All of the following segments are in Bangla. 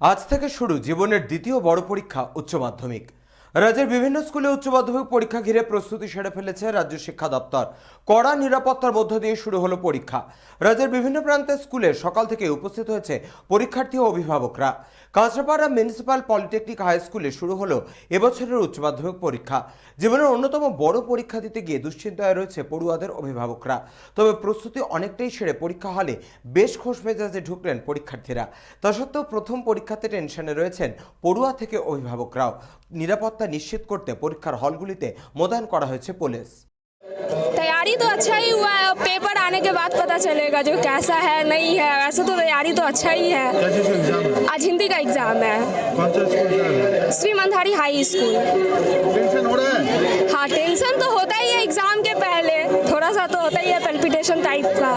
আজ থেকে শুরু জীবনের দ্বিতীয় বড় পরীক্ষা উচ্চ মাধ্যমিক। রাজ্যের বিভিন্ন স্কুলে উচ্চ মাধ্যমিক পরীক্ষা ঘিরে প্রস্তুতি সেরে ফেলেছে রাজ্য শিক্ষা দপ্তর। কড়া নিরাপত্তার মধ্য দিয়ে শুরু হলো পরীক্ষা। রাজ্যের বিভিন্ন প্রান্তের স্কুলে সকাল থেকে উপস্থিত হয়েছে পরীক্ষার্থী ও অভিভাবকরা। কাঁচরাপাড়া মিউনিসিপ্যাল পলিটেকনিক হাই স্কুলে শুরু হলো এবছরের উচ্চ মাধ্যমিক পরীক্ষা। জীবনের অন্যতম বড় পরীক্ষা দিতে গিয়ে দুশ্চিন্তায় রয়েছে পড়ুয়াদের অভিভাবকরা। তবে প্রস্তুতি অনেকটাই সেরে পরীক্ষা হলে বেশ খোশ মেজাজে ঢুকলেন পরীক্ষার্থীরা। তা সত্ত্বেও প্রথম পরীক্ষাতে টেনশনে রয়েছেন পড়ুয়া থেকে অভিভাবকরাও। নিরাপত্তা নিশ্চিত করতে পরীক্ষার হলগুলিতে মোতায়েন করা হয়েছে পুলিশ तैयारी तो अच्छा ही हुआ है अब पेपर आने के बाद पता चलेगा जो कैसा है नहीं है वैसे तो तैयारी तो अच्छा ही है क्या चीज़ का एग्जाम है आज हिंदी का एग्जाम है कौन सा स्कूल जा रहे हैं Shri Mandhari high school tension हो रहा है हाँ टेंशन तो होता ही है एग्जाम के पहले थोड़ा सा तो होता ही है पल्पिटेशन टाइप का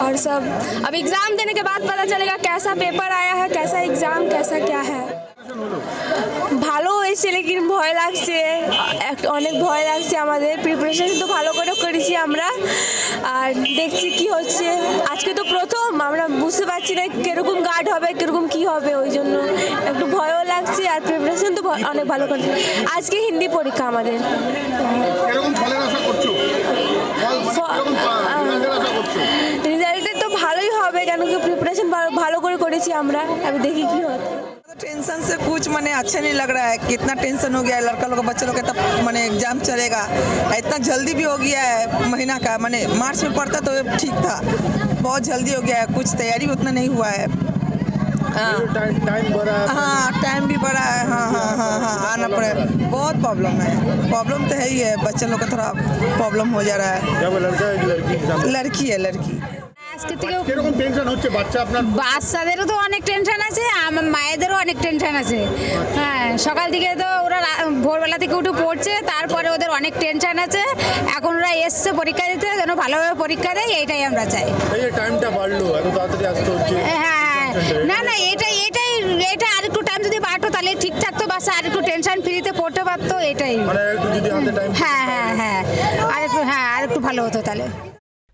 और सब अब एग्जाम देने के बाद पता चलेगा कैसा पेपर आया है कैसा एग्जाम कैसा क्या है হয়েছে লেকিন ভয় লাগছে এক- অনেক ভয় লাগছে আমাদের। প্রিপারেশন তো ভালো করে করেছি আমরা। আর দেখছি কি হচ্ছে। আজকে তো প্রথম আমরা বুঝতে পারছি না কীরকম গার্ড হবে কীরকম কি হবে ওই জন্য একটু ভয়ও লাগছে আর প্রিপারেশন তো অনেক ভালো করে আজকে হিন্দি পরীক্ষা আমাদের। করছ? রেজাল্টের তো ভালোই হবে কেন কি প্রিপারেশন ভালো করে করেছি আমরা। আমি দেখি কি হয়। टेंशन से कुछ मैंने अच्छा नहीं लग रहा है। कितना टेंशन हो गया है लड़का लोग का बच्चे लोग का तब मैंने एग्ज़ाम चलेगा। इतना जल्दी भी हो गया है महीना का मैंने मार्च में पढ़ता तो ठीक था। बहुत जल्दी हो गया है कुछ तैयारी उतना नहीं हुआ है। हाँ। टाइम है। हाँ टाइम भी बड़ा है। हाँ हाँ हाँ हाँ आना पड़ेगा बहुत प्रॉब्लम है। प्रॉब्लम तो है ही है बच्चे लोग का थोड़ा प्रॉब्लम हो जा रहा है। है लड़की है लड़की। আজকে থেকে কীরকম টেনশন হচ্ছে? বাচ্চা আপনার বাচ্চাদেরও তো অনেক টেনশন আছে আমার মায়েদেরও অনেক টেনশন আছে। হ্যাঁ সকাল থেকে তো ওরা ভোরবেলা থেকে উঠে পড়ছে তারপরে ওদের অনেক টেনশন আছে। এখন ওরা এসছে পরীক্ষা দিতে যেন ভালোভাবে পরীক্ষা দেয় এইটাই আমরা চাই। এই টাইমটা বাড়লো এত তাড়াতাড়ি আসতে হচ্ছে। হ্যাঁ না না এটাই এটাই এটা আরেকটু টাইম যদি বাড়তো তাহলে ঠিক থাকতো বাচ্চা আরেকটু টেনশন ফ্রিতে পড়তে পারতো এটাই। মানে একটু যদি হাতে টাইম হ্যাঁ হ্যাঁ হ্যাঁ। আরেকটু হ্যাঁ আরেকটু ভালো হতো তাহলে।